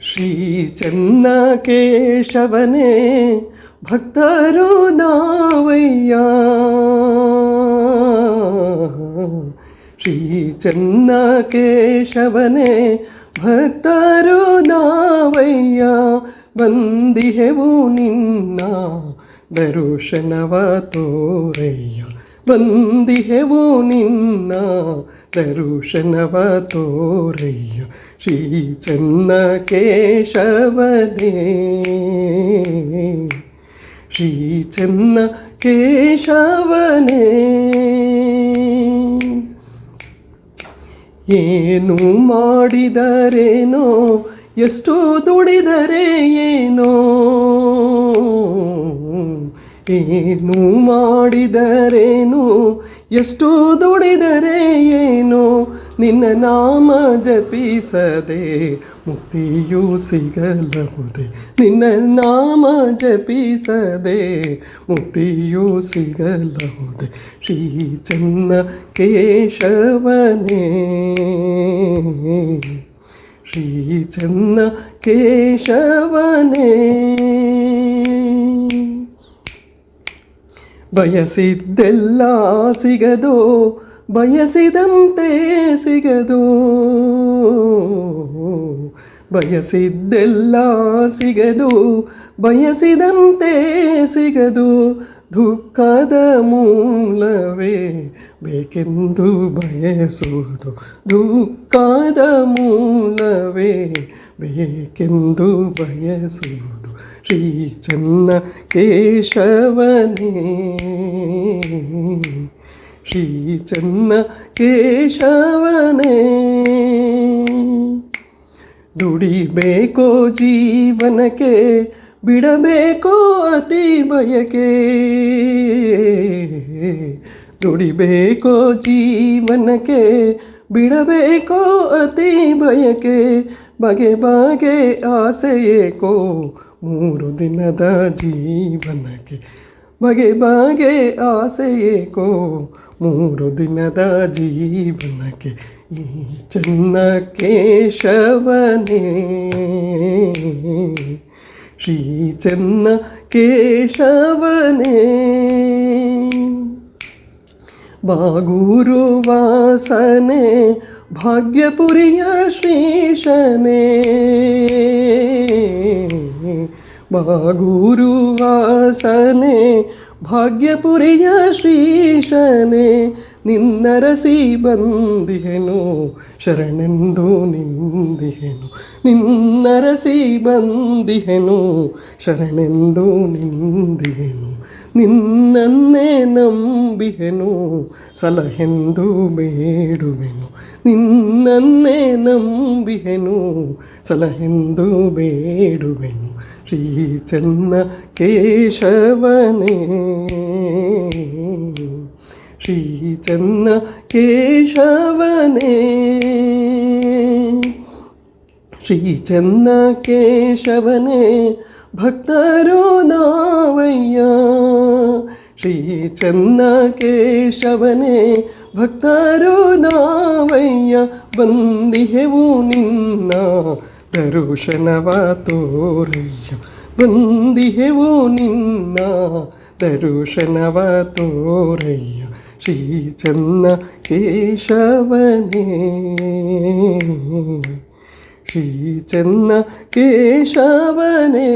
ಶ್ರೀ ಚೆನ್ನ ಕೇಶವನೇ ಭಕ್ತರು ನಾವಯ್ಯ ಶ್ರೀ ಚೆನ್ನ ಕೇಶವನೇ ಭಕ್ತರು ನಾವಯ್ಯ ಬಂದಿಹೆವು ನಿನ್ನ ದರುಶನವ ತೋರಯ್ಯ ಬಂದಿಹೆವು ನಿನ್ನ ದರುಶನವ ತೋರಯ್ಯ. ಶ್ರೀ ಚೆನ್ನ ಕೇಶವನೇ ಶ್ರೀ ಚೆನ್ನ ಕೇಶವನೇ ಏನು ಮಾಡಿದರೇನೋ, ಎಷ್ಟು ದುಡಿದರೆ ಏನೋ. ಏನು ಮಾಡಿದರೇನು? ಎಷ್ಟು ದುಡಿದರೆ ಏನು? ನಿನ್ನ ನಾಮ ಜಪಿಸದೆ ಮುಕ್ತಿಯೂ ಸಿಗಲಹುದೆ ನಿನ್ನ ನಾಮ ಜಪಿಸದೆ ಮುಕ್ತಿಯೂ ಸಿಗಲಹುದೆ ಶ್ರೀ ಚನ್ನ ಕೇಶವನೇ ಶ್ರೀ ಚನ್ನ ಕೇಶವನೇ ಬಯಸಿದ್ದೆಲ್ಲ ಸಿಗದು, ಬಯಸಿದಂತೆ ಸಿಗದು. ಬಯಸಿದ್ದೆಲ್ಲ ಸಿಗದು, ಬಯಸಿದಂತೆ ಸಿಗದು. ದುಃಖದ ಮೂಲವೇ ಬೇಕೆಂದು ಬಯಸುವುದು. ದುಃಖದ ಮೂಲವೇ ಬೇಕೆಂದು ಬಯಸುವುದು. ಶ್ರೀ ಚೆನ್ನ ಕೇಶವನೇ ಶ್ರೀ ಚೆನ್ನ ಕೇಶವನೇ ದುಡಿಬೇಕೋ ಜೀವನಕ್ಕೆ ಬಿಡಬೇಕೋ ಅತಿ ಬಯಕೆ ದುಡಿಬೇಕೋ ಜೀವನಕ್ಕೆ ಬಿಡಬೇಕೋ ಅತಿ ಬಯಕೆ ಬಗೆ ಬಗೆ ಆಸೆಯೇಕೋ ಮೂರು ದಿನದ ಜೀವನಕ್ಕೆ ಬಗೆ ಬಗೆ ಆಸೆಯೇಕೋ ಮೂರು ದಿನದ ಜೀವನಕ್ಕೆ ಈ ಚೆನ್ನ ಕೇಶವನೇ ಶ್ರೀ ಚೆನ್ನ ಕೇಶವನೇ ಬಾಗೂರು ವಾಸನೆ ಭಾಗ್ಯಪುರಿಯ ಶ್ರೀಶನೇ ಬಾಗೂರು ವಾಸನೆ ಭಾಗ್ಯಪುರಿಯ ಶ್ರೀಶನೇ ನಿನ್ನರಸಿ ಬಂದಿಹೆನು ಶರಣೆಂದು ನಿಂದಿಹೆನು ನಿನ್ನರಸಿ ಬಂದಿಹೆನು ಶರಣೆಂದು ನಿಂದಿಹೆನು ನಿನ್ನನ್ನೇ ನಂಬಿಹೆನು ಸಲಹೆಂದು ಬೇಡುವೆನು ನಿನ್ನನ್ನೇ ನಂಬಿಹೆನು ಸಲಹೆಂದು ಬೇಡುವೆನು ಶ್ರೀ ಚೆನ್ನ ಕೇಶವನೇ ಶ್ರೀ ಚೆನ್ನ ಕೇಶವನೇ ಶ್ರೀ ಚೆನ್ನ ಕೇಶವನೇ ಭಕ್ತರು ನಾವಯ್ಯ ಶ್ರೀ ಚೆನ್ನ ಕೇಶವನೇ ಭಕ್ತರು ನಾವಯ್ಯ ಬಂದಿಹೆವು ನಿನ್ನ ದರುಶನವ ತೋರಯ್ಯ ಬಂದಿಹೆವು ನಿನ್ನ ದರುಶನವ ತೋರಯ್ಯ ಶ್ರೀ ಚೆನ್ನ ಕೇಶವನೇ ಶ್ರೀ ಚೆನ್ನ ಕೇಶವನೇ